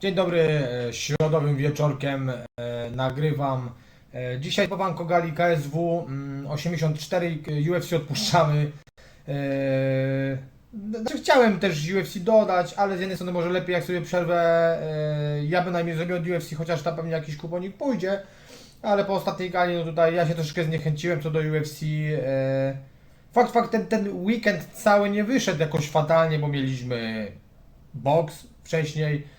Dzień dobry, e, środowym wieczorkiem e, nagrywam. E, Dzisiaj po Banko Gali KSW mm, 84 i UFC odpuszczamy. Znaczy chciałem też UFC dodać, ale z jednej strony może lepiej jak sobie przerwę ja bynajmniej zrobię od UFC, chociaż tam pewnie jakiś kuponik pójdzie. Ale po ostatniej gali, no tutaj ja się troszeczkę zniechęciłem co do UFC. Fakt, fakt, ten, ten weekend cały nie wyszedł jakoś fatalnie, bo mieliśmy box wcześniej,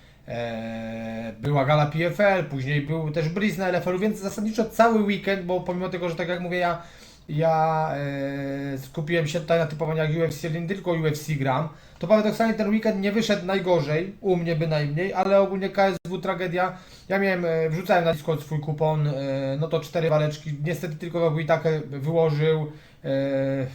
była gala PFL, później był też Breeze na LFL-u, więc zasadniczo cały weekend, bo pomimo tego, że tak jak mówię, ja, ja e, skupiłem się tutaj na typowaniach UFC, nie tylko UFC gram, to paradoksalnie ten weekend nie wyszedł najgorzej, u mnie bynajmniej, ale ogólnie KSW tragedia. Ja miałem, e, wrzucałem na Discord swój kupon, e, no to cztery waleczki, niestety tylko Wojtakę wyłożył. E,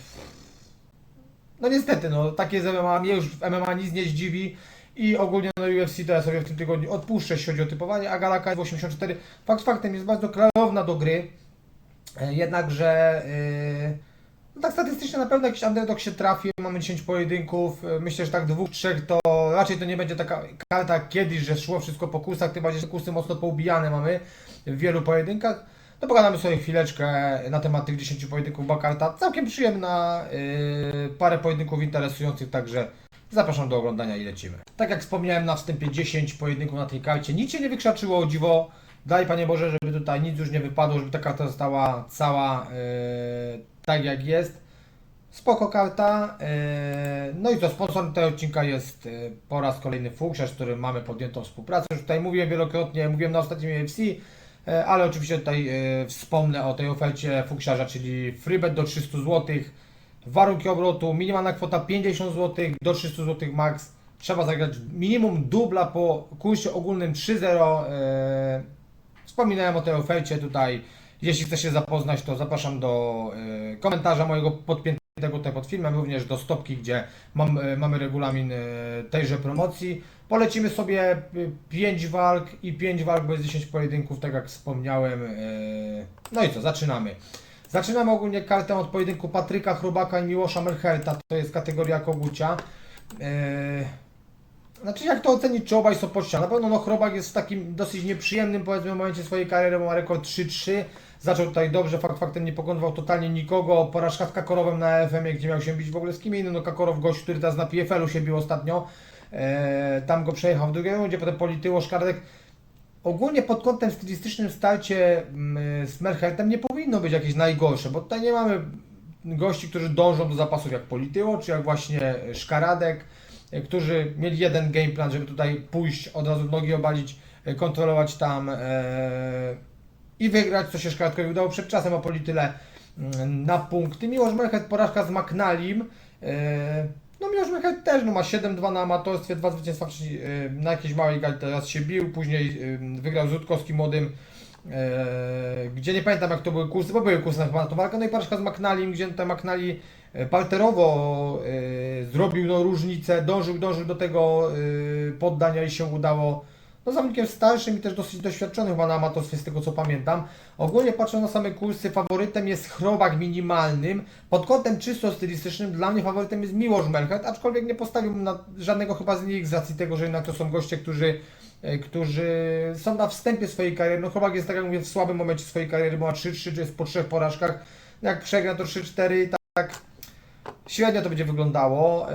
no niestety, no takie z MMA, mnie już w MMA nic nie zdziwi i ogólnie no UFC to ja sobie w tym tygodniu odpuszczę, jeśli chodzi o typowanie, a Gala KS 84 fakt faktem jest bardzo klarowna do gry, e, jednakże e, no tak statystycznie na pewno jakiś underdog się trafi, mamy 10 pojedynków, e, myślę, że tak dwóch, trzech to raczej to nie będzie taka karta kiedyś, że szło wszystko po kursach, tym bardziej, że kursy mocno poubijane mamy w wielu pojedynkach. No pogadamy sobie chwileczkę na temat tych 10 pojedynków, bo karta całkiem przyjemna, yy, parę pojedynków interesujących, także zapraszam do oglądania i lecimy. Tak jak wspomniałem na wstępie 10 pojedynków na tej karcie, nic się nie wykrzaczyło o dziwo, daj Panie Boże, żeby tutaj nic już nie wypadło, żeby ta karta została cała yy, tak jak jest. Spoko karta. yy, No i to sponsorem tego odcinka jest yy, po raz kolejny Fuksiarz, z którym mamy podjętą współpracę. Już tutaj mówiłem wielokrotnie, mówiłem na ostatnim UFC, yy, ale oczywiście tutaj yy, wspomnę o tej ofercie Fuksiarza, czyli freebet do 300 zł. Warunki obrotu, minimalna kwota 50 zł do 300 zł max. Trzeba zagrać minimum dubla po kursie ogólnym 3-0. yy, Wspominałem o tej ofercie tutaj. Jeśli chcesz się zapoznać, to zapraszam do y, komentarza mojego podpiętego tutaj pod filmem, również do stopki, gdzie mam, y, mamy regulamin y, tejże promocji. Polecimy sobie 5 walk i 5 walk bez 10 pojedynków, tak jak wspomniałem. y, no i co, zaczynamy. Zaczynamy ogólnie kartę od pojedynku Patryka Chrobaka i Miłosza Mercherta, to jest kategoria kogucia. Y, znaczy jak to ocenić, czy obaj są pod ścianą? Na pewno no, Chrobak jest w takim dosyć nieprzyjemnym powiedzmy momencie swojej kariery, bo ma rekord 3-3. Zaczął tutaj dobrze, fakt faktem nie pokonywał totalnie nikogo. Porażka z Kakorowem na FM, gdzie miał się bić w ogóle z kim innym. No Kakorow gość, który teraz na PFL-u się bił ostatnio. Eee, tam go przejechał w drugiej rundzie, potem polityło Szkardek. Ogólnie pod kątem stylistycznym starcie mm, z Merchertem nie powinno być jakieś najgorsze, bo tutaj nie mamy gości, którzy dążą do zapasów jak Polityło, czy jak właśnie Szkaradek, e, którzy mieli jeden game plan, żeby tutaj pójść, od razu nogi obalić, e, kontrolować tam e, i wygrać, co się Szkaradkowi udało przed czasem, a Polityle mm, na punkty. Miłosz Merchet porażka z McNalim. No Miłosz Merchet też no, ma 7-2 na amatorstwie, dwa zwycięstwa wcześniej, e, na jakiejś małej gali teraz się bił, później e, wygrał z Rutkowskim młodym e, gdzie nie pamiętam jak to były kursy, bo były kursy na chyba na walkę, no i porażka z McNalim, gdzie ten McNally parterowo e, zrobił no, różnicę, dążył, dążył do tego e, poddania i się udało. No zawodnikiem starszym i też dosyć doświadczonym chyba na amatorstwie z tego co pamiętam. Ogólnie patrząc na same kursy, faworytem jest Chrobak minimalnym. Pod kątem czysto stylistycznym dla mnie faworytem jest Miłosz Merchet, aczkolwiek nie postawiłbym na żadnego chyba z nich z racji tego, że jednak to są goście, którzy e, którzy są na wstępie swojej kariery. No Chrobak jest, tak jak mówię, w słabym momencie swojej kariery, bo ma 3-3, czy jest po trzech porażkach. Jak przegra to 3-4 i tak średnio to będzie wyglądało.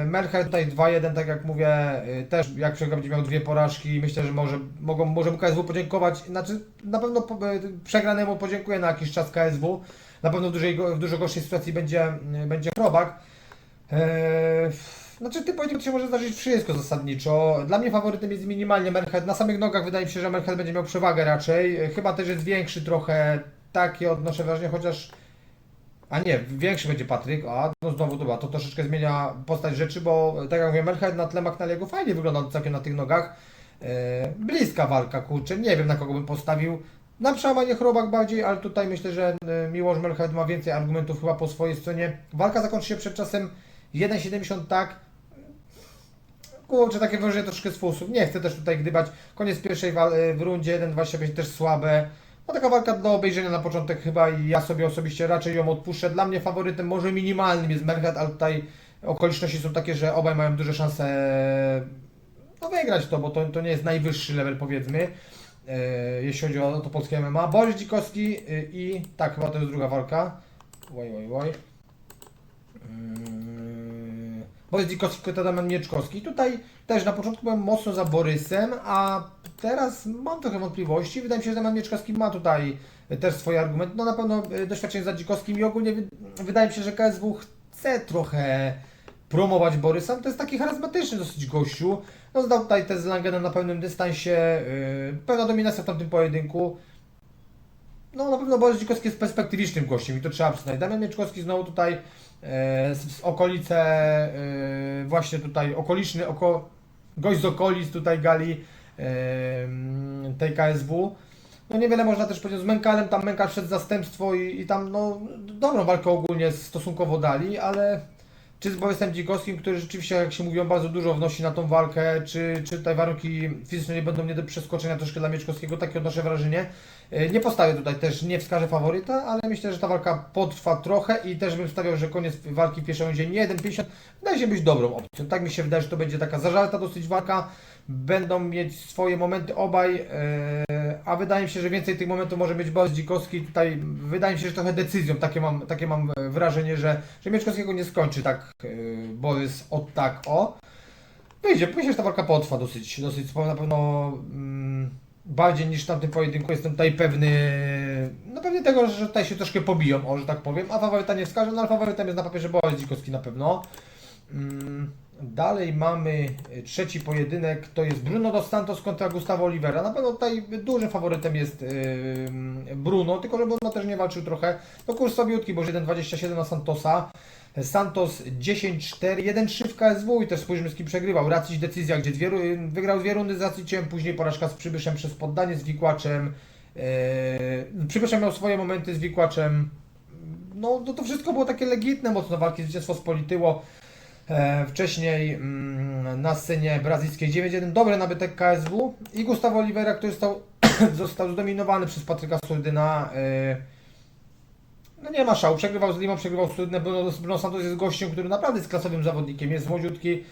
Yy, Mercher tutaj 2-1, tak jak mówię, yy, też jak przegra będzie miał dwie porażki. Myślę, że może, mogą, może mu KSW podziękować. Znaczy, na pewno yy, przegranemu podziękuję na jakiś czas KSW. Na pewno w, dużej, w dużo gorszej sytuacji będzie, będzie Chrobak. Znaczy, ty pojedynek się może zdarzyć wszystko zasadniczo. Dla mnie faworytem jest minimalnie Merched. Na samych nogach wydaje mi się, że Merched będzie miał przewagę raczej. Chyba też jest większy trochę. Takie odnoszę wrażenie, chociaż a nie, większy będzie Patryk, a no znowu to była, to troszeczkę zmienia postać rzeczy, bo tak jak mówię, Merched na tle McNally'ego fajnie wygląda całkiem na tych nogach. E, bliska walka, kurczę, nie wiem na kogo bym postawił. Na przełamanie Chrobak bardziej, ale tutaj myślę, że e, Miłosz Merched ma więcej argumentów chyba po swojej stronie. Walka zakończy się przed czasem 1,70 tak. Kurczę, takie wrażenie troszkę sposób. Nie chcę też tutaj gdybać. Koniec pierwszej e, w rundzie 1,25 też słabe. No taka walka do obejrzenia na początek chyba i ja sobie osobiście raczej ją odpuszczę. Dla mnie faworytem może minimalnym jest Merched, ale tutaj okoliczności są takie, że obaj mają duże szanse no wygrać to, bo to, to nie jest najwyższy level powiedzmy, e, jeśli chodzi o to polskie MMA. Borys Dzikowski y, i tak, chyba to jest druga walka. Oj, oj, oj. Borys Dzikowski, kontra Damian Mieczkowski. Tutaj też na początku byłem mocno za Borysem, a teraz mam trochę wątpliwości. Wydaje mi się, że Damian Mieczkowski ma tutaj też swoje argumenty. No na pewno y, doświadczenie za Dzikowskim i ogólnie wy- wydaje mi się, że KSW chce trochę promować Borysa. To jest taki charyzmatyczny dosyć gościu. No zdał tutaj też z Langenem na pełnym dystansie. Yy, pełna dominacja w tamtym pojedynku. No na pewno Borys Dzikowski jest perspektywicznym gościem i to trzeba przyznać. Damian Mieczkowski znowu tutaj e, z, z okolice, e, właśnie tutaj okoliczny, oko, gość z okolic tutaj gali e, tej KSW. No niewiele można też powiedzieć, z Mękalem tam Mękal przed zastępstwo i, i tam no dobrą walkę ogólnie stosunkowo dali, ale czy z Borysem Dzikowskim, który rzeczywiście, jak się mówiło, bardzo dużo wnosi na tą walkę, czy, czy tutaj warunki fizyczne nie będą nie do przeskoczenia troszkę dla Mieczkowskiego, takie odnoszę wrażenie. E, Nie postawię tutaj też, nie wskażę faworyta, ale myślę, że ta walka potrwa trochę i też bym stawiał, że koniec walki w pierwszej nie 1,50 wydaje się być dobrą opcją. Tak mi się wydaje, że to będzie taka zażarta dosyć walka, będą mieć swoje momenty obaj, e, a wydaje mi się, że więcej tych momentów może mieć Borys Dzikowski. Tutaj wydaje mi się, że trochę decyzją, takie mam, takie mam e, wrażenie, że, że Mieczkowskiego nie skończy tak e, Borys od tak o. Wyjdzie, myślę, że ta walka potrwa dosyć, dosyć na pewno mm, bardziej niż w tamtym pojedynku jestem tutaj pewny, no pewnie tego, że tutaj się troszkę pobiją, o, że tak powiem, a faworyta nie wskażę, no ale faworytem jest na papierze Borys Dzikowski na pewno. Mm, Dalej mamy y, trzeci pojedynek, to jest Bruno dos Santos kontra Gustavo Oliveira. Na pewno tutaj dużym faworytem jest yy, Bruno, tylko że Bruno też nie walczył trochę. No kurs sobiutki, bo 1,27 na Santosa. Santos 10-4, 1-3 w KSW i też spójrzmy z kim przegrywał. Racić decyzja, gdzie dwie, wygrał dwie rundy z Raciciem, później porażka z Przybyszem przez poddanie z Wikłaczem. Yy, Przybyszem miał swoje momenty z Wikłaczem. No to, to wszystko było takie legitne, mocno walki, zwycięstwo spolityło. E, wcześniej mm, na scenie brazylijskiej 9-1 dobry nabytek KSW i Gustavo Oliveira, który został, został zdominowany przez Patryka Surdyna. E, no nie ma szału, przegrywał z Limą, przegrywał Surdynę, Bruno, Santos jest gościem, który naprawdę jest klasowym zawodnikiem, jest młodziutki,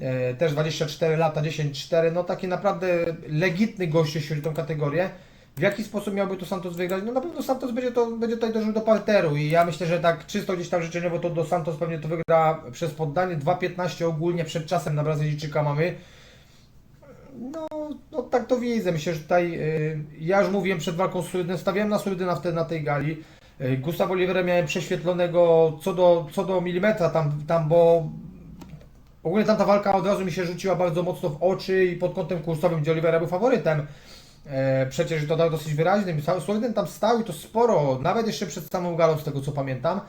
e, też 24 lata, 10-4, no taki naprawdę legitny gość, jeśli chodzi o tą kategorię. W jaki sposób miałby to Santos wygrać? No na pewno Santos będzie, to, będzie tutaj dążył do parteru i ja myślę, że tak czysto gdzieś tam życzeniowo to do Santos pewnie to wygra przez poddanie. 2.15 ogólnie przed czasem na Brazylijczyka mamy. No, no tak to widzę. Myślę, że tutaj y, ja już mówiłem przed walką z Surydynem, stawiałem na Surydyna wtedy na tej gali. Y, Gustav Oliveira miałem prześwietlonego co do, co do milimetra tam, tam, bo ogólnie tamta walka od razu mi się rzuciła bardzo mocno w oczy i pod kątem kursowym, gdzie Oliveira był faworytem. E, przecież to dał dosyć wyraźnym. Soliden tam stał i to sporo, nawet jeszcze przed samą galą, z tego co pamiętam,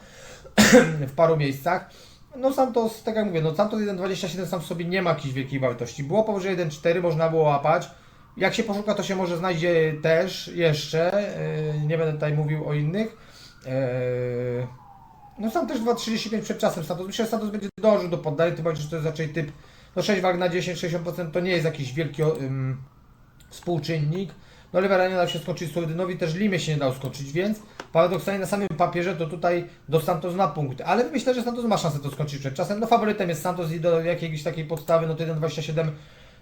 w paru miejscach. No Santos, tak jak mówię, no Santos 1.27 sam w sobie nie ma jakiejś wielkiej wartości. Było powyżej 1.4, można było łapać. Jak się poszuka, to się może znajdzie też jeszcze. E, nie będę tutaj mówił o innych. E, no sam też 2.35 przed czasem Santos. Myślę, że Santos będzie dążył do poddania, tym bardziej, że to jest raczej typ no 6 wag na 10, 60% to nie jest jakiś wielki współczynnik. No Oliveira nie dał się skończyć Surydynowi, też Limie się nie dał skończyć, więc paradoksalnie na samym papierze to tutaj do Santos na punkt. Ale myślę, że Santos ma szansę to skończyć przed czasem. No faworytem jest Santos i do jakiejś takiej podstawy, no to 1,27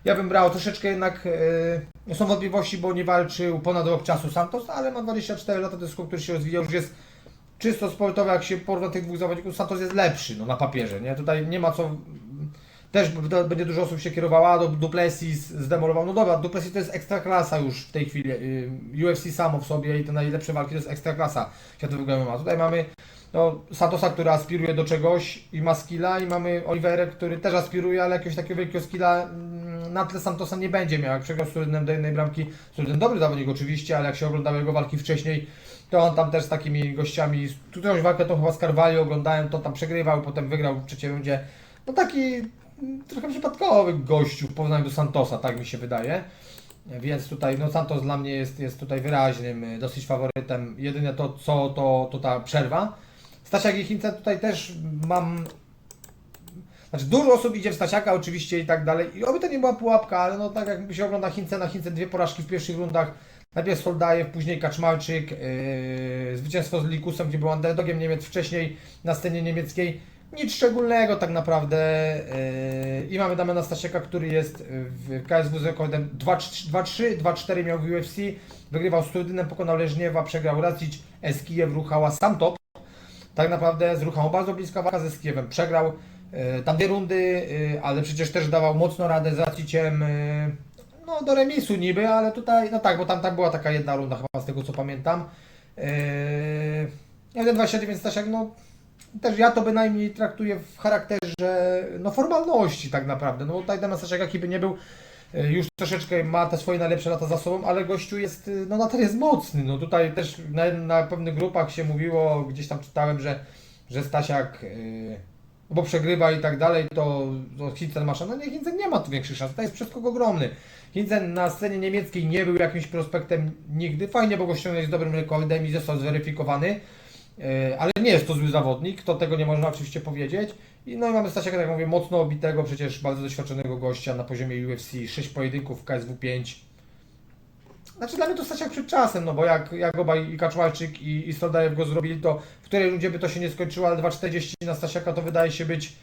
ja bym brał troszeczkę jednak, e, są wątpliwości, bo nie walczył ponad rok czasu Santos, ale ma 24 lata, to jest który się rozwijał, już jest czysto sportowy, jak się porówna tych dwóch zawodników, Santos jest lepszy, no na papierze, nie? Tutaj nie ma co też będzie dużo osób się kierowała, do Duplessis zdemolował. No dobra, Duplessis to jest ekstra klasa już w tej chwili. y, UFC samo w sobie i te najlepsze walki to jest ekstra klasa światowego MMA. Tutaj mamy no, Santosa, który aspiruje do czegoś i ma skilla i mamy Oliveira, który też aspiruje, ale jakiegoś takiego wielkiego skilla mm, na tle Santosa nie będzie miał. Jak przegrał z Surynem do jednej bramki, Surydyn dobry zawodnik oczywiście, ale jak się oglądały jego walki wcześniej, to on tam też z takimi gościami, którąś walkę to chyba z Carvalho oglądałem, to tam przegrywał, potem wygrał w trzeciej rundzie. No taki trochę przypadkowy gościu w porównaniu do Santosa, tak mi się wydaje. Więc tutaj no Santos dla mnie jest, jest tutaj wyraźnym, y, dosyć faworytem. Jedyne to co to, to ta przerwa. Stasiak i Chińca tutaj też mam. Znaczy dużo osób idzie w Stasiaka oczywiście i tak dalej. I oby to nie była pułapka, ale no tak jak się ogląda Chińce na Chińce dwie porażki w pierwszych rundach. Najpierw Soldajew, później Kaczmarczyk, yy, zwycięstwo z Likusem, gdzie był underdogiem Niemiec wcześniej na scenie niemieckiej. Nic szczególnego tak naprawdę. Yy, I mamy Damiana Stasiaka, który jest w KSW z rekordem 2-3, 2-4 miał w UFC. Wygrywał z Turdynem, pokonał Leżniewa, przegrał Racic, Eskijew, Ruchała, sam top. Tak naprawdę z Ruchałą bardzo bliska walka ze Skijewem. Przegrał yy, tam dwie rundy, yy, ale przecież też dawał mocno radę z Raciciem. No do remisu niby, ale tutaj, no tak, bo tam, tam była taka jedna runda chyba z tego co pamiętam. Yy, 1,29 Stasiak, no też ja to bynajmniej traktuję w charakterze no, formalności tak naprawdę. No tutaj Stasiak jaki by nie był, y, już troszeczkę ma te swoje najlepsze lata za sobą, ale gościu jest, y, no nadal jest mocny. No tutaj też na, na pewnych grupach się mówiło, gdzieś tam czytałem, że, że Stasiak yy, bo przegrywa i tak dalej, to, to Hinzen ma szansę. No nie, Hinzen nie ma tu większych szans, to jest przez kogo ogromny. Hinzen na scenie niemieckiej nie był jakimś prospektem nigdy. Fajnie, bo go ściągnąć z dobrym rekordem i został zweryfikowany. Yy, ale nie jest to zły zawodnik, to tego nie można oczywiście powiedzieć. I no i mamy Stasiaka, tak jak mówię, mocno obitego, przecież bardzo doświadczonego gościa na poziomie UFC, 6 pojedynków, KSW 5. Znaczy dla mnie to Stasiak przed czasem, no bo jak, jak obaj i Kaczmarczyk i, i Soldajew go zrobili, to w której rundzie by to się nie skończyło, ale 2,40 na Stasiaka to wydaje się być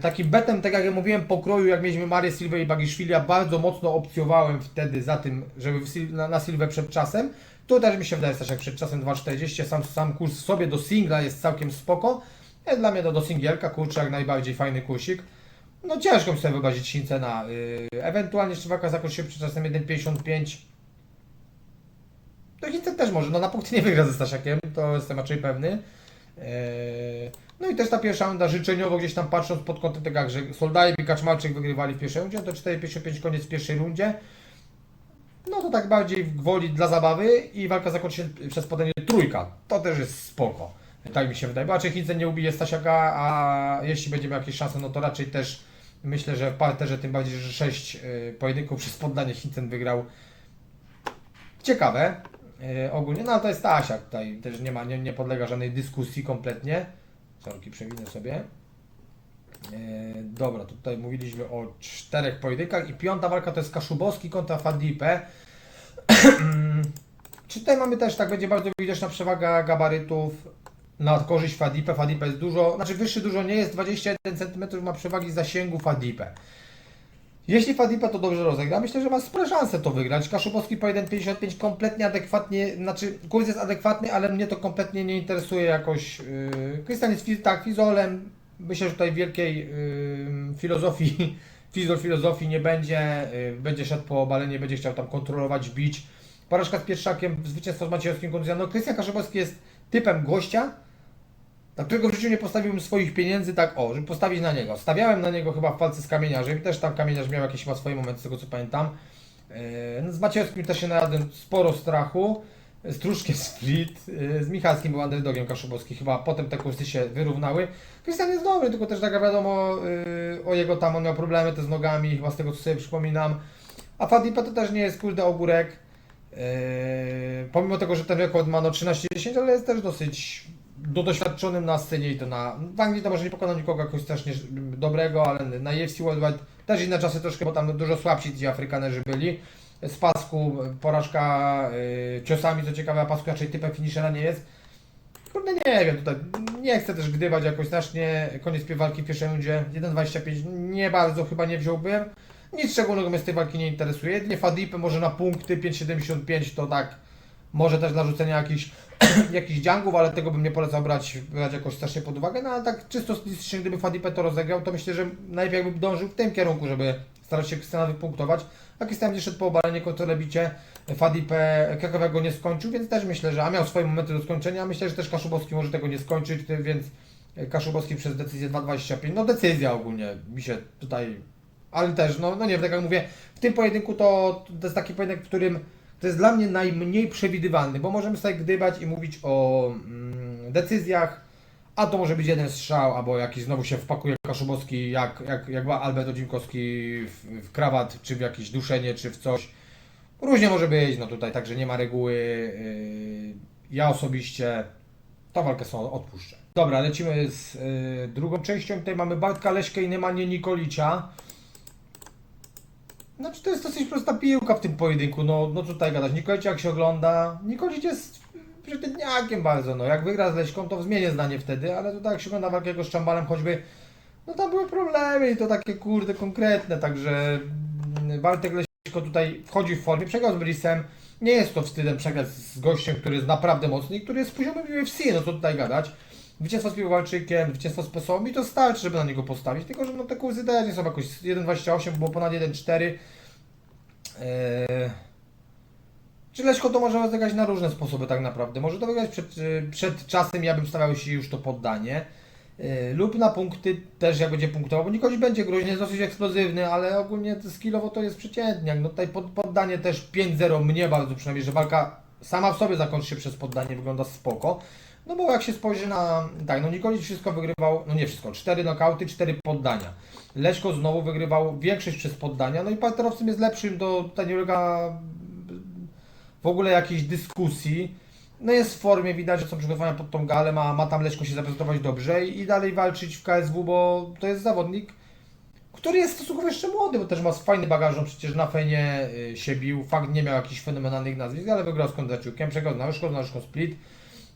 takim betem, tak jak ja mówiłem, pokroju, jak mieliśmy Marię Silwę i Bagiszwili, ja bardzo mocno opcjowałem wtedy za tym, żeby na, na Silwę przed czasem. Tu też mi się wydaje Stasiak przed czasem 2,40, sam, sam kurs sobie do singla jest całkiem spoko. Ja, Dla mnie to do singielka, kurczę, jak najbardziej fajny kursik. No ciężko mi sobie wyobrazić Shincena. Yy, ewentualnie jeszcze walka zakończy się przed czasem 1,55. To Hincen też może, no na punkty nie wygra ze Stasiakiem, to jestem raczej pewny. Yy, no i też ta pierwsza runda życzeniowo gdzieś tam patrząc pod kątem tego, że Soldajew i Kaczmarczyk wygrywali w pierwszej rundzie, to 4,55 koniec w pierwszej rundzie. No to tak bardziej w gwoli dla zabawy i walka zakończy się przez podanie trójka. To też jest spoko. Tak mi się wydaje. Bo raczej Hincen nie ubije Stasiaka, a jeśli będzie miał jakieś szanse, no to raczej też myślę, że w parterze, tym bardziej, że 6 pojedynków przez poddanie Hincen wygrał. Ciekawe. y, ogólnie, no ale to jest Stasiak. Tutaj też nie ma, nie, nie podlega żadnej dyskusji kompletnie. Sorki, przewinę sobie. E, Dobra, tutaj mówiliśmy o czterech pojedynkach i piąta walka to jest Kaszubowski kontra Fadipe. Czy tutaj mamy też, tak będzie bardzo widoczna przewaga gabarytów na korzyść Fadipe. Fadipe jest dużo, znaczy wyższy dużo nie jest, 21 cm ma przewagi zasięgu Fadipe. Jeśli Fadipe to dobrze rozegra, myślę, że ma spore szanse to wygrać. Kaszubowski po 1,55 kompletnie adekwatnie, znaczy kurs jest adekwatny, ale mnie to kompletnie nie interesuje jakoś. Yy, Krystian jest tak, fizolem. Myślę, że tutaj wielkiej yy, filozofii, fizol filozofii nie będzie. Yy, będzie szedł po obalenie, będzie chciał tam kontrolować, bić. Porażka z Pierwszakiem, zwycięstwo z Maciejowskim kontra No, Krystian Kaszubowski jest typem gościa, na którego w życiu nie postawiłbym swoich pieniędzy tak o, żeby postawić na niego. Stawiałem na niego chyba w walce z kamieniarzem i też tam kamieniarz miał jakieś chyba swoje momenty, z tego co pamiętam. Yy, z Maciejowskim też się najadłem sporo strachu. Z Truszkiem split, yy, z Michalskim był underdogiem Kaszubowski, chyba potem te kursy się wyrównały. Krystian jest dobry, tylko też tak wiadomo yy, o jego tam, on miał problemy te z nogami, chyba z tego co sobie przypominam. A Fadipa to też nie jest kurde ogórek. Yy, pomimo tego, że ten rekord ma no 13-10, ale jest też dosyć do doświadczonym na scenie i to na. W Anglii to może nie pokonał nikogo jakoś strasznie dobrego, ale na UFC Worldwide też inne czasy troszkę, bo tam dużo słabsi ci Afrykanerzy byli. Z pasku porażka yy, ciosami, co ciekawe, a pasku raczej typem finishera nie jest. Kurde, nie wiem, tutaj nie chcę też gdybać jakoś strasznie. Koniec walki w pierwszej rundzie 1.25 nie bardzo chyba nie wziąłbym. Nic szczególnego mnie z tej walki nie interesuje. Jedynie Fadipę może na punkty 5.75 to tak może też dla rzucenia jakichś, jakichś dziangów, ale tego bym nie polecał brać, brać jakoś strasznie pod uwagę. No ale tak czysto stylistycznie, gdyby Fadipę to rozegrał, to myślę, że najlepiej bym dążył w tym kierunku, żeby starać się Krystiana wypunktować. A Krystian będzie szedł po obalenie kontrolebicie. Fadipę Krakowego nie skończył, więc też myślę, że a miał swoje momenty do skończenia. Myślę, że też Kaszubowski może tego nie skończyć, więc Kaszubowski przez decyzję 2.25. No decyzja ogólnie mi się tutaj ale też, no, no nie wiem, tak jak mówię, w tym pojedynku to, to jest taki pojedynek, w którym to jest dla mnie najmniej przewidywalny, bo możemy sobie gdybać i mówić o mm, decyzjach, a to może być jeden strzał, albo jakiś znowu się wpakuje Kaszubowski, jak, jak, jak była Albert Odzinkowski w, w krawat, czy w jakieś duszenie, czy w coś. Różnie może być, no tutaj także nie ma reguły. Yy, ja osobiście tą walkę są odpuszczę. Dobra, lecimy z yy, drugą częścią. Tutaj mamy Bartka Leśkę i Nemanię Nikolicia. Znaczy to jest dosyć prosta piłka w tym pojedynku, no, no tutaj gadać. Nikolic jak się ogląda, Nikolic jest przeciętniakiem bardzo, no. Jak wygra z Leśką, to zmienię zdanie wtedy, ale tutaj jak się ogląda walkę z Czambalem choćby, no tam były problemy i to takie kurde konkretne, także mm, Waltek Leśko tutaj wchodzi w formie, przegrał z Brisem, nie jest to wstydem przegrać z gościem, który jest naprawdę mocny i który jest poziomem UFC, no co tutaj gadać. Zwycięstwo z Piłowalczykiem, zwycięstwo z Pesą, mi to starczy, żeby na niego postawić, tylko że no te kursy też nie są jakoś 1,28, było ponad 1,4. Eee... Czy Leśko to może rozegrać na różne sposoby tak naprawdę. Może to wygrać przed, przed czasem, ja bym stawiał się już to poddanie. Y, Lub na punkty też jak będzie punktował, bo Nikoś będzie groźny, jest dosyć eksplozywny, ale ogólnie skillowo to jest przeciętniak. No tutaj pod, poddanie też 5-0 mnie bardzo przynajmniej, że walka sama w sobie zakończy się przez poddanie, wygląda spoko. No bo jak się spojrzy na... Tak, no Nikolic wszystko wygrywał, no nie wszystko, 4 nokauty, 4 poddania. Leszko znowu wygrywał większość przez poddania, no i parterowcem jest lepszym, to tutaj nie ulega w ogóle jakiejś dyskusji. No jest w formie, widać, że są przygotowania pod tą galę, ma, ma tam Leszko się zaprezentować dobrze i, i dalej walczyć w KSW, bo to jest zawodnik, który jest stosunkowo jeszcze młody, bo też ma fajny bagaż, on przecież na fenie y, się bił, fakt nie miał jakichś fenomenalnych nazwisk, ale wygrał z Kondraciukiem, przegrał z Naruszką, z Naruszką Split,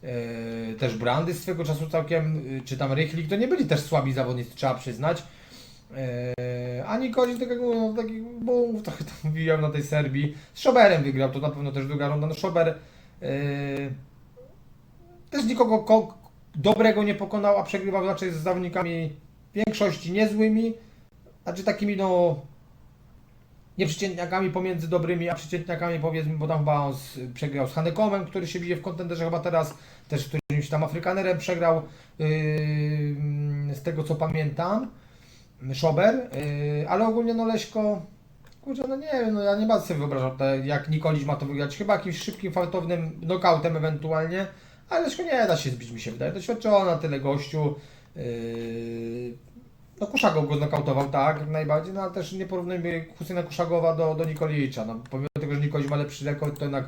y, też Brandy swego czasu całkiem, y, czy tam Rychlik, to nie byli też słabi zawodnicy, trzeba przyznać. Eee, a Nikolin, tak jak no, taki bum, trochę na tej Serbii. Z Szoberem wygrał, to na pewno też druga runda. No Szober eee, też nikogo ko- dobrego nie pokonał, a przegrywał raczej z zawodnikami większości niezłymi, znaczy takimi no nieprzeciętniakami pomiędzy dobrymi, a przeciętniakami powiedzmy, bo tam chyba on z, przegrał z Hanekomem, który się bije w kontenderze chyba teraz, też którymś tam Afrykanerem przegrał, yy, z tego co pamiętam. Szober, yy, ale ogólnie no Leśko, kurczę, no nie wiem, no ja nie bardzo sobie wyobrażam, te, jak Nikolić ma to wygrać, chyba jakimś szybkim, fartownym knockoutem ewentualnie, ale Leśko nie da się zbić, mi się wydaje, doświadczony na tyle gościu, yy, no Kuszagow go znokautował, tak, najbardziej, no ale też nie porównujmy Husyna Kuszagowa do, do Nikolicza, no pomimo tego, że Nikolić ma lepszy rekord, to jednak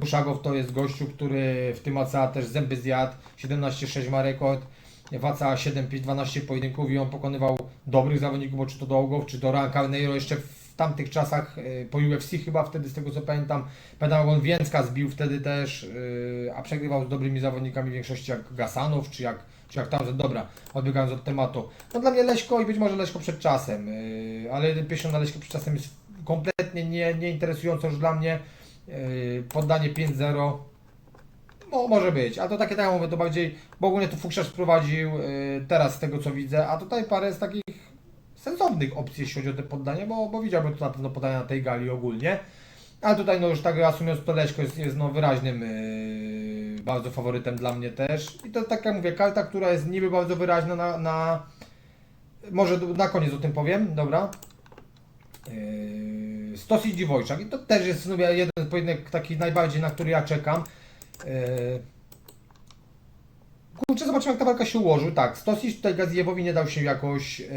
Kuszagow to jest gościu, który w tym ACA też zęby zjadł, 17-6 ma rekord, w ACA 7-5-12 pojedynków i on pokonywał dobrych zawodników, bo czy to do Ogow, czy do Ran Carneiro jeszcze w tamtych czasach y, po UFC chyba wtedy z tego co pamiętam, pamiętam jak on Więcka zbił wtedy też, y, a przegrywał z dobrymi zawodnikami w większości jak Gasanow, czy jak, czy jak tam, dobra, odbiegając od tematu. No dla mnie Leśko i być może Leśko przed czasem, y, ale 1,50 na Leśko przed czasem jest kompletnie nie, nie interesująco już dla mnie. Poddanie 5-0 no, może być, ale to takie, tak mówię, to bardziej, bo ogólnie to Fuksiarz wprowadził y, teraz z tego co widzę, a tutaj parę z takich sensownych opcji, jeśli chodzi o te poddanie, bo, bo widziałbym tu na pewno podania na tej gali ogólnie. Ale tutaj no już tak reasumując, to Leszko jest, jest no wyraźnym yy, bardzo faworytem dla mnie też. I to tak jak mówię, karta, która jest niby bardzo wyraźna na, na może na koniec o tym powiem, dobra. Yy, Stosi Dziwojczak i to też jest no, jeden pojedynek taki najbardziej, na który ja czekam. Yy, Kurczę, zobaczymy jak ta walka się ułoży. Tak, Stosic tutaj Gaziewowi nie dał się jakoś yy,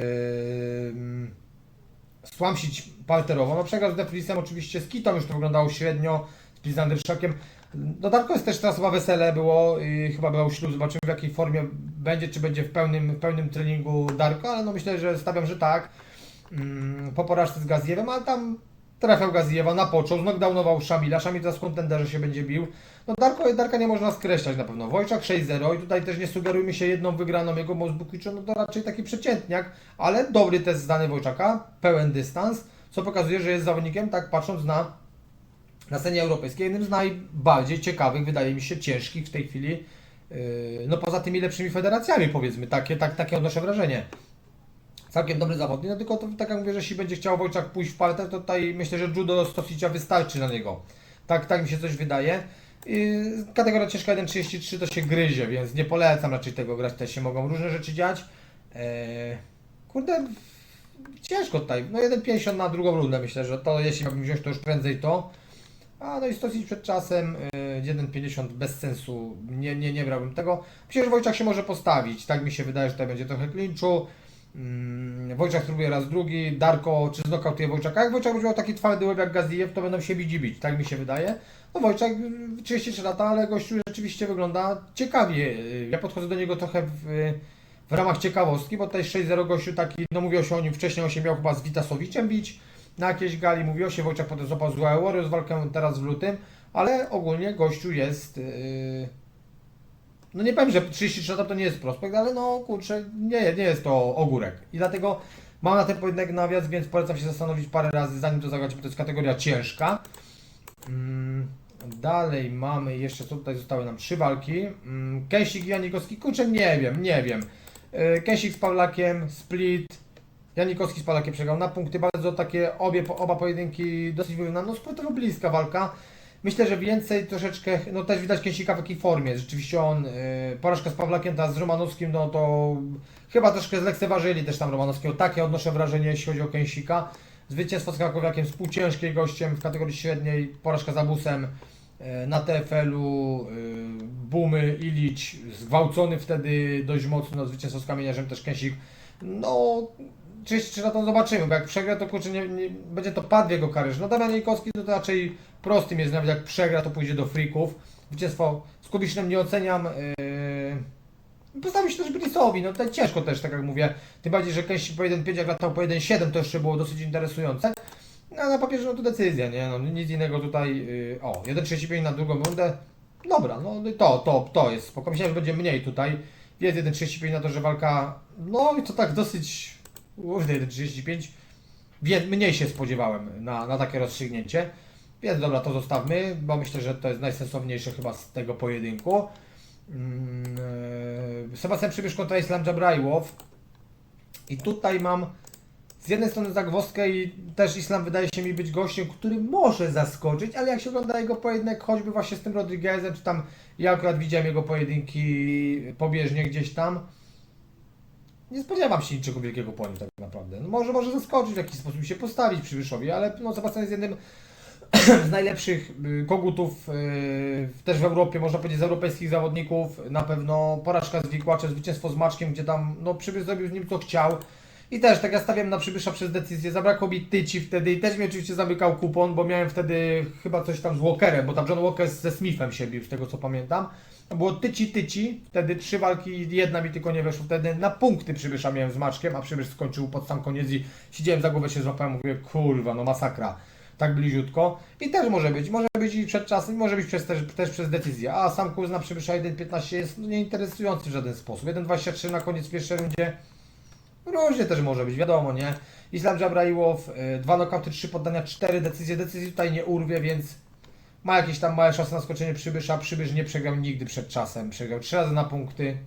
stłamsić parterowo. No przegrał z Defrisem, oczywiście z Kitą już to wyglądało średnio, z Pizanderszakiem. No Darko jest też teraz chyba wesele było, i chyba był ślub, zobaczymy w jakiej formie będzie, czy będzie w pełnym, w pełnym treningu Darko, ale no myślę, że stawiam, że tak. Mm, po porażce z Gaziewem, ale tam trafiał Gaziewa, napoczął, knockdownował Szamila, Szamil teraz w kontenderze się będzie bił. No Darko, Darka nie można skreślać na pewno. Wojczak 6-0 i tutaj też nie sugerujmy się jedną wygraną jego Mozbukiczu, no to raczej taki przeciętniak, ale dobry test zdany Wojczaka, pełen dystans, co pokazuje, że jest zawodnikiem, tak patrząc na, na scenie europejskiej, jednym z najbardziej ciekawych, wydaje mi się, ciężkich w tej chwili, yy, no poza tymi lepszymi federacjami powiedzmy, takie, tak, takie odnoszę wrażenie. Całkiem dobry zawodnik, no tylko to, tak jak mówię, że jeśli będzie chciał Wojczak pójść w parter, to tutaj myślę, że judo Stosicia wystarczy na niego. Tak, tak mi się coś wydaje. Yy, Kategoria ciężka 1.33 to się gryzie, więc nie polecam raczej tego grać, też się mogą różne rzeczy dziać. Eee, kurde, ciężko tutaj. No 1.50 na drugą rundę myślę, że to jeśli miałbym wziąć to już prędzej to. A no i Stosic przed czasem yy, 1.50 bez sensu, nie, nie, nie brałbym tego. Myślę, że Wojciech się może postawić, tak mi się wydaje, że tutaj będzie trochę klinczu. Mm, Wojciech spróbuje raz drugi, Darko czy znokautuje Wojciaka. Jak Wojciech będzie miał taki twardy łeb jak Gazijew, to będą się bić tak mi się wydaje. No Wojciech, y, 33 lata, ale gościu rzeczywiście wygląda ciekawie. Y, Ja podchodzę do niego trochę w, w ramach ciekawostki, bo tutaj 6-0 gościu taki, no mówiło się o nim wcześniej, on się miał chyba z Witasowiczem bić na jakiejś gali, mówiło się, Wojciech potem złapał złe Warriors walkę teraz w lutym, ale ogólnie gościu jest yy, no nie powiem, że 33 lata to nie jest prospekt, ale no kurczę, nie, nie jest to ogórek. I dlatego mam na ten pojedynek nawias, więc polecam się zastanowić parę razy, zanim to zagrać, bo to jest kategoria ciężka. Mm, dalej mamy jeszcze, co tutaj zostały nam trzy walki. Mm, Kęsik i Janikowski, kurczę, nie wiem, nie wiem. Yy, Kęsik z Pawlakiem, split. Janikowski z Pawlakiem przegrał na punkty, bardzo takie obie, oba pojedynki dosyć wyrównane, no sportowo bliska walka. Myślę, że więcej troszeczkę, no też widać Kęsika w jakiej formie. Rzeczywiście on, yy, porażka z Pawlakiem, ta z Romanowskim, no to chyba troszkę zlekceważyli też tam Romanowskiego. Takie odnoszę wrażenie, jeśli chodzi o Kęsika. Zwycięstwo z Krakowiakiem, współciężkiej gościem w kategorii średniej, porażka za busem yy, na TFL-u, yy, Bumy, Ilić, zgwałcony wtedy dość mocno, zwycięstwo z Kamieniarzem też Kęsik. No, czy, czy na to zobaczymy, bo jak przegra, to kurczę, nie, nie, będzie to padł w jego karierze. No Damian Janikowski to raczej prostym jest, nawet jak przegra, to pójdzie do freaków. Zwycięstwo z Kubiszem nie oceniam. Yy... Postawił się też Brisowi, no to ciężko też, tak jak mówię. Tym bardziej, że Kęścik po 1.5, jak latał po 1.7, to jeszcze było dosyć interesujące. No na papierze no to decyzja, nie? No nic innego tutaj. Yy... O, 1.35 na drugą rundę. Dobra, no to, to, to jest spoko. Myślałem, że będzie mniej tutaj. Jest 1.35 na to, że walka. No i to tak dosyć. Kurde, 1.35. Wie- Mniej się spodziewałem na, na takie rozstrzygnięcie. Więc dobra, to zostawmy, bo myślę, że to jest najsensowniejsze chyba z tego pojedynku. Mm, e, Sebastian Przybysz kontra Islam Jabraiłow. I tutaj mam z jednej strony zagwozdkę i też Islam wydaje się mi być gościem, który może zaskoczyć, ale jak się ogląda jego pojedynek, choćby właśnie z tym Rodriguezem, czy tam ja akurat widziałem jego pojedynki pobieżnie gdzieś tam, nie spodziewam się niczego wielkiego po nim tak naprawdę. No może może zaskoczyć w jakiś sposób się postawić Przybyszowi, ale no Sebastian jest jednym z najlepszych y, kogutów y, też w Europie, można powiedzieć z europejskich zawodników. Na pewno porażka z Wikłaczem, zwycięstwo z Maczkiem, gdzie tam no, Przybysz zrobił z nim co chciał. I też tak ja stawiam na Przybysza przez decyzję, zabrakło mi tyci wtedy i też mi oczywiście zamykał kupon, bo miałem wtedy chyba coś tam z Walkerem, bo tam John Walker ze Smithem się bił, z tego co pamiętam. Było tyci tyci, wtedy trzy walki, jedna mi tylko nie weszła, wtedy na punkty Przybysza miałem z Maczkiem, a Przybysz skończył pod sam koniec i siedziałem za głowę się złapałem, mówię kurwa, no masakra tak bliziutko. I też może być, może być i przed czasem, może być przez, też, też przez decyzję. A sam kurs na przybysza 1.15 jest no, nieinteresujący w żaden sposób. 1.23 na koniec pierwszej rundzie różnie też może być, wiadomo, nie? Islam Jabraiłow, y, dwa nokauty, trzy poddania, cztery decyzje. Decyzji tutaj nie urwie, więc ma jakieś tam małe szanse na skoczenie przybysza. Przybysz nie przegrał nigdy przed czasem, przegrał trzy razy na punkty.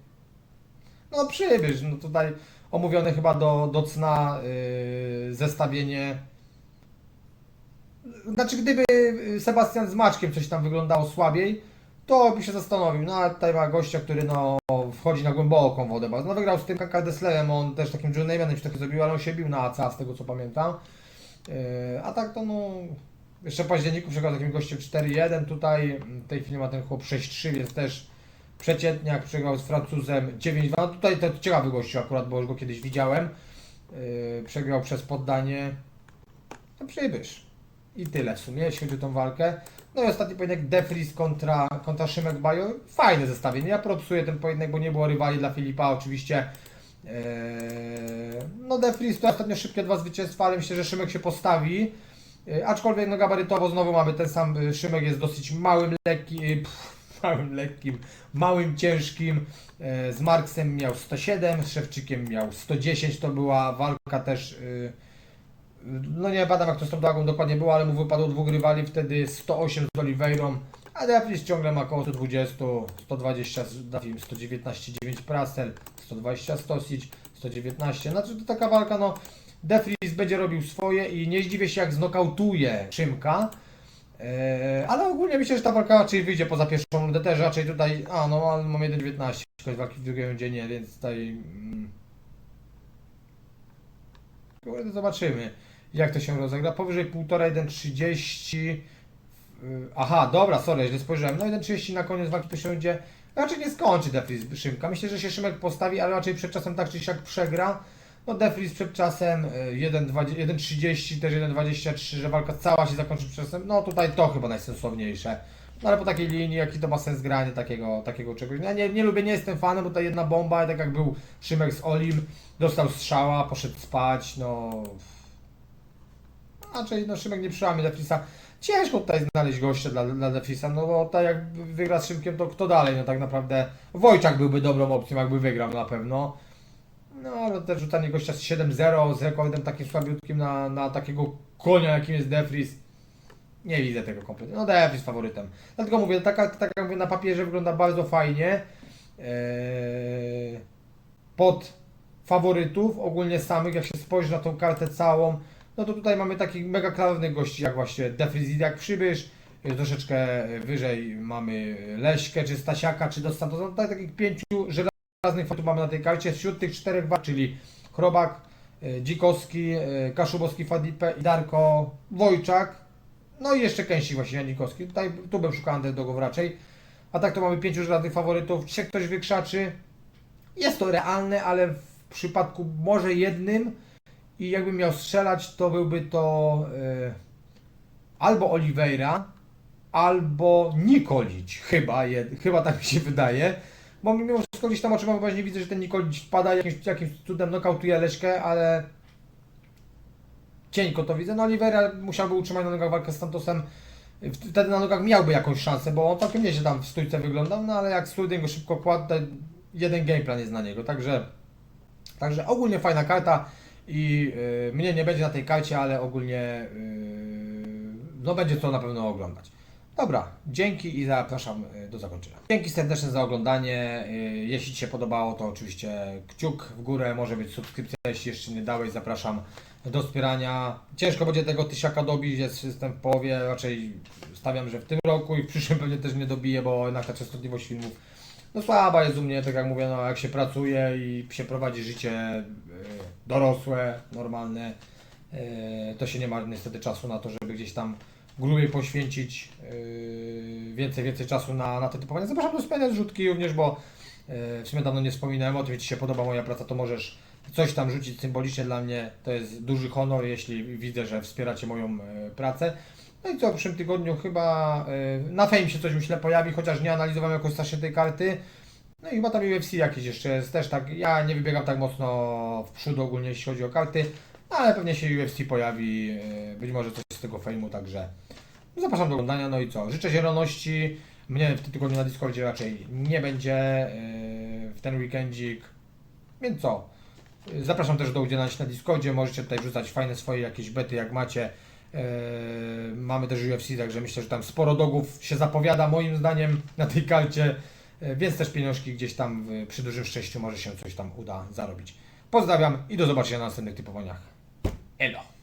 No przybysz, no tutaj omówione chyba do, do cna yy, zestawienie znaczy, gdyby y, Sebastian z Maczkiem coś tam wyglądało słabiej, to bym się zastanowił. No, ale tutaj ma gościa, który no, wchodzi na głęboką wodę. bardzo. No, wygrał z tym Kakadeslerem, on też takim journeymanem się trochę zrobił, ale on się bił na AC, z tego co pamiętam. Yy, a tak to no, jeszcze w październiku przegrał takim gościem 4-1, tutaj w tej chwili ma ten chłop 6-3, więc też przeciętniak przegrał z Francuzem 9-2. No, tutaj to ciekawy gościu akurat, bo już go kiedyś widziałem. Yy, przegrał przez poddanie. No przybysz. I tyle w sumie, jeśli chodzi o tą walkę. No i ostatni pojedynek Defris kontra, kontra Szymek Bajo. Fajne zestawienie. Ja propsuję ten pojedynek, bo nie było rywali dla Filipa oczywiście. Eee, no Defris to ostatnio szybkie dwa zwycięstwa, ale myślę, że Szymek się postawi. Eee, aczkolwiek no gabarytowo znowu mamy ten sam, y, Szymek jest dosyć małym, lekkim, pff, małym, lekkim, małym, ciężkim. Z Marksem miał 107, z Szewczykiem miał 110, to była walka też... No nie badam jak to z tą wagą dokładnie było, ale mu wypadło dwóch rywali, wtedy 108 z Oliveirą, a Defris ciągle ma około 120, 120 z Dafim, 119 9 Prasel, 120 Stosic, 119, znaczy to taka walka, no Defris będzie robił swoje i nie zdziwię się jak znokautuje Szymka, Eee, ale ogólnie myślę, że ta walka raczej wyjdzie poza pierwszą rundę też, raczej tutaj, a no ale mam 1.19, jakoś walki w drugiej rundzie nie, więc tutaj... Mm, Kurde, zobaczymy, jak to się rozegra. Powyżej 1,5, 1,30. Yy, Aha, dobra, sorry, źle spojrzałem. No 1,30 na koniec walki to się będzie. Raczej nie skończy Defris Szymka. Myślę, że się Szymek postawi, ale raczej przed czasem tak czy siak przegra. No Defris przed czasem yy, 1,20 1,30, też 1,23, że walka cała się zakończy przed czasem. No tutaj to chyba najsensowniejsze. No ale po takiej linii, jaki to ma sens granie takiego, takiego czegoś. Ja nie, nie lubię, nie jestem fanem, bo ta jedna bomba, tak jak był Szymek z Olim, dostał strzała, poszedł spać, no... Raczej no Szymek nie przyłamie Defrisa. ciężko tutaj znaleźć gościa dla, dla Defisa, no bo tak jak wygra z Szymkiem, to kto dalej? No tak naprawdę Wojciak byłby dobrą opcją, jakby wygrał na pewno. No ale też rzucanie gościa z 7-0, z rekordem takim słabiutkim na, na takiego konia, jakim jest Defris. Nie widzę tego kompletnie. No Defris faworytem. Dlatego mówię, taka, tak jak mówię, na papierze wygląda bardzo fajnie. Eee, pod faworytów, ogólnie samych, jak się spojrzy na tą kartę całą, no to tutaj mamy takich mega klarownych gości, jak właśnie Defriz jak Przybysz, troszeczkę wyżej mamy Leśkę, czy Stasiaka, czy Dos Santos, no tutaj takich pięciu żelaznych faktów mamy na tej karcie, wśród tych czterech walk, czyli Chrobak, y, Dzikowski, y, Kaszubowski, Fadipe i Darko Wojczak, no i jeszcze Kęsik właśnie, Janikowski, tutaj tu bym szukał underdogów raczej, a tak to mamy pięciu żelaznych faworytów, czy ktoś wykrzaczy, jest to realne, ale w przypadku może jednym i jakbym miał strzelać, to byłby to e, albo Oliveira, albo Nikolić, chyba, jed, chyba tak mi się wydaje. Bo mimo wszystko gdzieś tam oczyma wyraźnie widzę, że ten Nikolić wpada jakimś, jakimś cudem nokautuje Leszkę, ale cienko to widzę. No Oliveira musiałby utrzymać na nogach walkę z Santosem. Wtedy na nogach miałby jakąś szansę, bo on całkiem nieźle tam w stójce wyglądał, no ale jak Sludin go szybko kładł, to jeden gameplan jest na niego, także Także ogólnie fajna karta i y, mnie nie będzie na tej karcie, ale ogólnie y, no będzie co na pewno oglądać. Dobra, dzięki i zapraszam y, do zakończenia. Dzięki serdeczne za oglądanie. Y, jeśli Ci się podobało, to oczywiście kciuk w górę, może być subskrypcja, jeśli jeszcze nie dałeś, zapraszam do wspierania. Ciężko będzie tego tysiaka dobić, jest, jestem w połowie, raczej stawiam, że w tym roku i w przyszłym pewnie też nie dobiję, bo jednak ta częstotliwość filmów no słaba jest u mnie, tak jak mówię, no jak się pracuje i się prowadzi życie y, dorosłe, normalne, to się nie ma niestety czasu na to, żeby gdzieś tam grubiej poświęcić y, więcej, więcej czasu na, na te typowanie. Zapraszam do wspaniałe zrzutki również, bo y, w sumie dawno nie wspominałem o tym, jeśli się podoba moja praca, to możesz coś tam rzucić symbolicznie dla mnie, to jest duży honor, jeśli widzę, że wspieracie moją y, pracę. No i co, w przyszłym tygodniu chyba na Fame się coś myślę pojawi, chociaż nie analizowałem jakoś strasznie tej karty. No i chyba tam UFC jakieś jeszcze jest też tak, ja nie wybiegam tak mocno w przód ogólnie jeśli chodzi o karty, ale pewnie się UFC pojawi, być może coś z tego Fame'u, także zapraszam do oglądania, no i co, życzę zieloności, mnie w tym tygodniu na Discordzie raczej nie będzie y, w ten weekendzik, więc co, y, zapraszam też do udzielania się na Discordzie, możecie tutaj wrzucać fajne swoje jakieś bety jak macie, Eee, mamy też UFC, także myślę, że tam sporo dogów się zapowiada moim zdaniem na tej karcie, e, więc też pieniążki gdzieś tam w, przy dużym szczęściu może się coś tam uda zarobić. Pozdrawiam i do zobaczenia na następnych typowaniach. Elo!